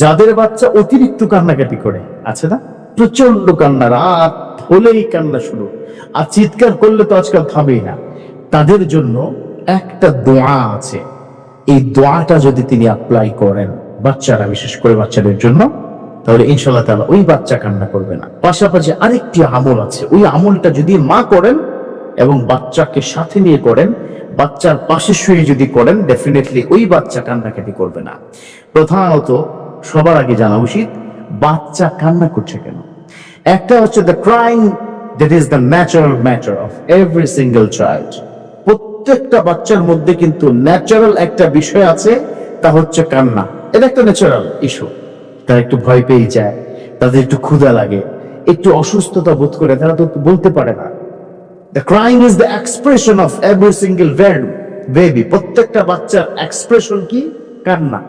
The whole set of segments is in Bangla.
যাদের বাচ্চা অতিরিক্ত কান্নাকাটি করে, আছে না? প্রচণ্ড কান্না, রাত হলেই কান্না শুরু। আর চিৎকার করলে তো আজকাল থামেই না। তাদের জন্য একটা দোয়া আছে। এই দোয়াটা যদি তিনি অ্যাপ্লাই করেন বাচ্চারা, বিশেষ করে বাচ্চাদের জন্য, তাহলে ইনশাল্লাহ তাআলা ওই বাচ্চা কান্না করবে না। পাশাপাশি আরেকটি আমল আছে। ওই আমলটা যদি মা করেন এবং বাচ্চাকে সাথে নিয়ে করেন, বাচ্চার পাশে শুয়ে যদি করেন ডেফিনেটলি ওই বাচ্চা কান্নাকাটি করবে না। প্রধানত সবার আগে জানা উচিত, বাচ্চা কান্না করছে কেন? একটা হচ্ছে the crying that is the natural matter of every single child প্রত্যেকটা বাচ্চার মধ্যে কিন্তু ন্যাচারাল একটা বিষয় আছে, তা হচ্ছে কান্না। এটা একটা ন্যাচারাল ইস্যু তারা একটু ভয় পেয়ে যায়, তাদের একটু ক্ষুধা লাগে, একটু অসুস্থতা বোধ করে, তারা তো বলতে পারে না। The crying is the expression of every single baby প্রত্যেকটা বাচ্চার এক্সপ্রেশন কি? কান্না।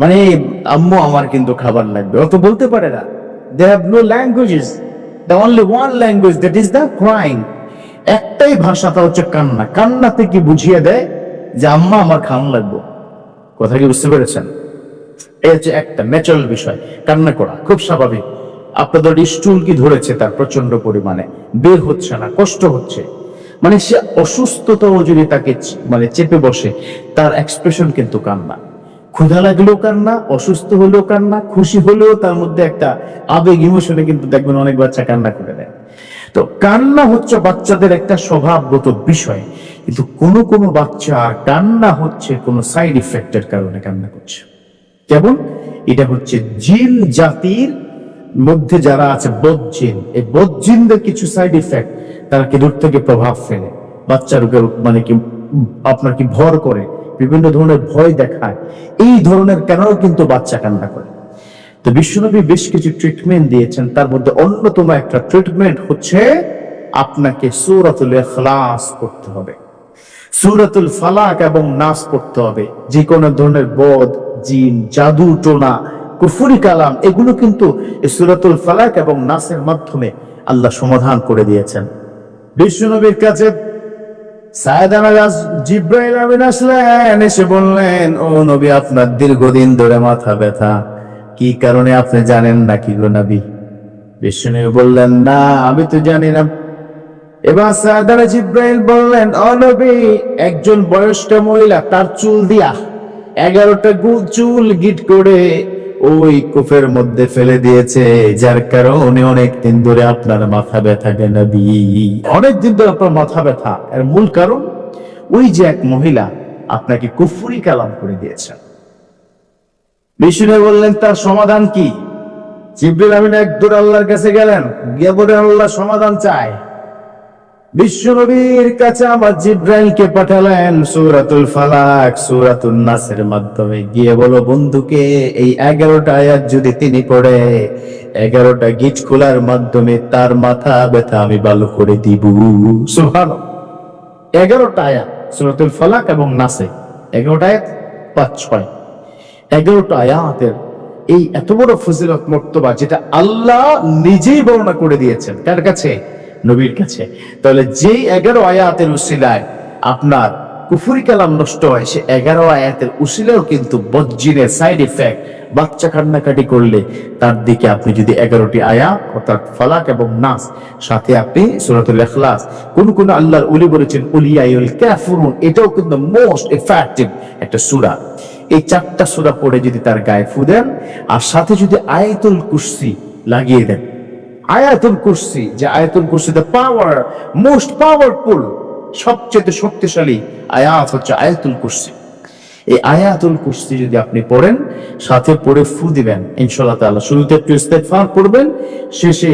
মানে আম্মু আমার কিন্তু খাবার লাগবে। অত বলতে পারে না। They have no languages the only one language that is the crying একটাই ভাষা, তা হচ্ছে কান্না। কান্নাতে কি বুঝিয়ে দেয়? যে আম্মা, আমার খান লাগবো। কথা কি বুঝতে পেরেছেন? এই হচ্ছে একটা ন্যাচারাল বিষয়। কান্না করা, খুব স্বাভাবিক। আপনাদের স্টুল কি ধরেছে তার প্রচণ্ড পরিমাণে? বের হচ্ছে না, কষ্ট হচ্ছে। মানে সে অসুস্থতাও যদি তাকে মানে চেপে বসে, তার এক্সপ্রেশন কিন্তু কান্না। ক্ষুধা লাগলেও কান্না, অসুস্থ হলেও কান্না, খুশি হলেও তার মধ্যে একটা আবেগ ইমোশনে কিন্তু দেখবেন অনেক বাচ্চা কান্না করে দেয়। তো কান্না হচ্ছে বাচ্চাদের একটা স্বভাবগত বিষয়, কিন্তু কোনো কোনো বাচ্চা কান্না হচ্ছে কোনো সাইড ইফেক্টের কারণে কান্না করছে। কেমন? এটা হচ্ছে জিন জাতির মধ্যে যারা আছে বজ্জিন এই বজ্জিনদের কিছু সাইড ইফেক্ট তারা কি দূর থেকে প্রভাব ফেলে। বাচ্চার উপর মানে কি আপনার কি ভর করে? বিভিন্ন ধরনের ভয় দেখায়। এই ধরনের কেনও কিন্তু বাচ্চা কান্না করে। তো বিশ্বনবী বেশ কিছু ট্রিটমেন্ট দিয়েছেন, তার মধ্যে অন্যতম একটা ট্রিটমেন্ট হচ্ছে আপনাকে সূরাতুল ইখলাস করতে হবে। সূরাতুল ফালাক এবং নাস পড়তে হবে। যে কোনো ধরনের বদ, জিন, জাদু, টোনা, কুফুরি কালাম, এগুলো কিন্তু সূরাতুল ফালাক এবং নাসের মাধ্যমে আল্লাহ সমাধান করে দিয়েছেন। বিশ্বনবীর কাছে জিব্রাইল এসে বললেন আপনার দীর্ঘদিন ধরে মাথা ব্যথা। কারণে আপনি জানেন না কি গো নবী? বললেন, না, আমি তো জানি না। এবার বললেন, ও নবী, একজন বয়স্ক মহিলা তার চুল দিয়া এগারোটা চুল গিট করে ওই কুফের মধ্যে ফেলে দিয়েছে, যার কারণে অনেক দিন ধরে আপনার মাথা ব্যথা নবী। অনেক দিন ধরে আপনার মাথা ব্যথা। এর মূল কারণ, ওই যে এক মহিলা আপনাকে কুফুরি কালাম করে দিয়েছেন বিষ্ণু বললেন, তার সমাধান কি? জিব্রিল আমিন এক দূর আল্লাহর কাছে গেলেন। গিয়ে বলে আল্লাহ সমাধান চায়। বিশ্বনবীর কাছে আমার জিব্রাইলকে পাঠালেন সূরাতুল ফালাক, সূরাতুন নাসের মাধ্যমে। গিয়ে বলো, বন্ধুকে, এই এগারোটা আয়াত যদি তিনি পড়ে, এগারোটা গিট খোলার মাধ্যমে তার মাথা ব্যথা আমি ভালো করে দিব। সুবহান এগারোটা আয়াত, সূরাতুল ফালাক এবং নাসে এগারোটা আয়াত, পাঁচ, ছয়। এগারোটা আয়াতের এই এত বড় ফজিলত মর্তবা যেটা আল্লাহ নিজেই বর্ণনা করে দিয়েছেন। কার কাছে? নবীর কাছে। তাহলে যেই এগারো আয়াতের উসিলায় আপনার কুফুরি কালাম নষ্ট হয়, সে এগারো আয়াতের উসিলেও কিন্তু বজ্জিনের সাইড ইফেক্ট বাচ্চা কান্নাকাটি করলে তার দিকে আপনি যদি এগারোটি আয়া অর্থাৎ ফালাক এবং নাস সাথে আপনি সুরাতুল ইখলাস, কোন কোন আল্লাহর উলি বলেছেন, উলিয়াইল কাফুরুন, এটাও কিন্তু মোস্ট এফেক্টিভ একটা সুরা। এই চারটা সুরা পড়ে যদি তার গায়ে ফু দেন, আর সাথে যদি আয়াতুল কুরসি লাগিয়ে দেন আয়াতুল কুরসি, যে আয়াতুল কুরসি দ্য পাওয়ার মোস্ট পাওয়ারফুল সবচেয়ে শক্তিশালী আয়াত হচ্ছে আয়াতুল কুরসি। এই আয়াতুল কুরসি যদি আপনি পড়েন, সাথে পড়ে ফু দিবেন, ইনশাআল্লাহ তাআলা। শুরুতে একটু ইস্তেগফার করবেন, শেষে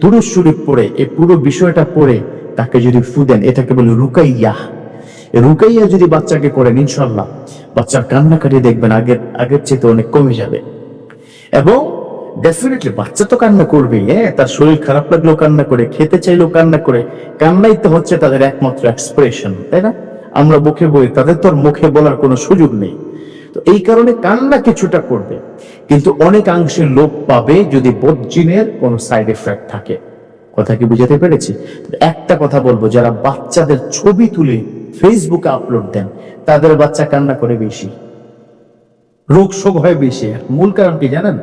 দুরূদ শরীফ পড়ে, এই পুরো বিষয়টা পড়ে, তাকে যদি ফু দেন, এটাকে বলে রুকাইয়া। রুকাইয়া যদি বাচ্চাকে করেন ইনশাল্লাহ বাচ্চার কান্নাকাটি দেখবেন, আগের আগের চেয়ে অনেক কমে যাবে। এবং ডেফিনেটলি বাচ্চা তো কান্না করবেই হ্যাঁ? তার শরীর খারাপ লাগল কান্না করে, খেতে চাইলেও কান্না করে। কান্নাই তো হচ্ছে তাদের একমাত্র এক্সপ্রেশন তাই না? আমরা মুখে বলি, তাদের তো মুখে বলার কোনো সুযোগ নেই। তো এই কারণে কান্না কিছুটা করবে। কিন্তু অনেকাংশে লোপ পাবে যদি বজ্জিনের কোনো সাইড এফেক্ট থাকে। কথা কি বুঝাতে পেরেছি? একটা কথা বলব, যারা বাচ্চাদের ছবি তুলে ফেসবুকে আপলোড দেন, তাদের বাচ্চা কান্না করে বেশি। রোগ শোক হয় বেশি। মূল কারণ কি জানেন?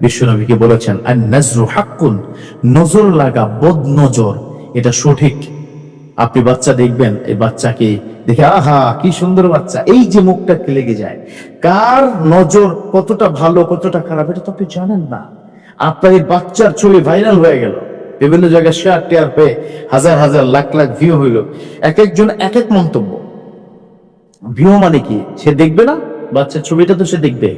বিশ্বনবীকে বলেছেন আর নজরু হাক্কুন নজর লাগা বদ নজর এটা সঠিক। আপনি বাচ্চা দেখবেন, এই বাচ্চাকে দেখে, আহা, কি সুন্দর বাচ্চা এই যে মুখটা লেগে যায়? কার নজর কতটা ভালো, কতটা খারাপ, এটা তো আপনি জানেন না। আপনার এই বাচ্চার ছবি ভাইরাল হয়ে গেল। বিভিন্ন জায়গায় শেয়ার টেয়ার হয়ে হাজার হাজার লাখ লাখ ভিউ হইল। এক একজন এক এক মন্তব্য। ভিউ মানে কি? সে দেখবে না? বাচ্চার ছবিটা তো সে দেখবে।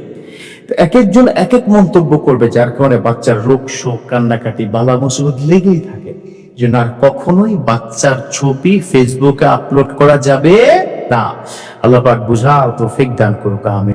এক একজন এক এক মন্তব্য করবে, যার কারণে বাচ্চার রোগ শোক, কান্নাকাটি বালা মুসিবত লেগেই থাকে। যে না, কখনোই বাচ্চার ছবি ফেসবুকে আপলোড করা যাবে না। আল্লাহ পাক বুঝাও তো ফেক দান করুক আমি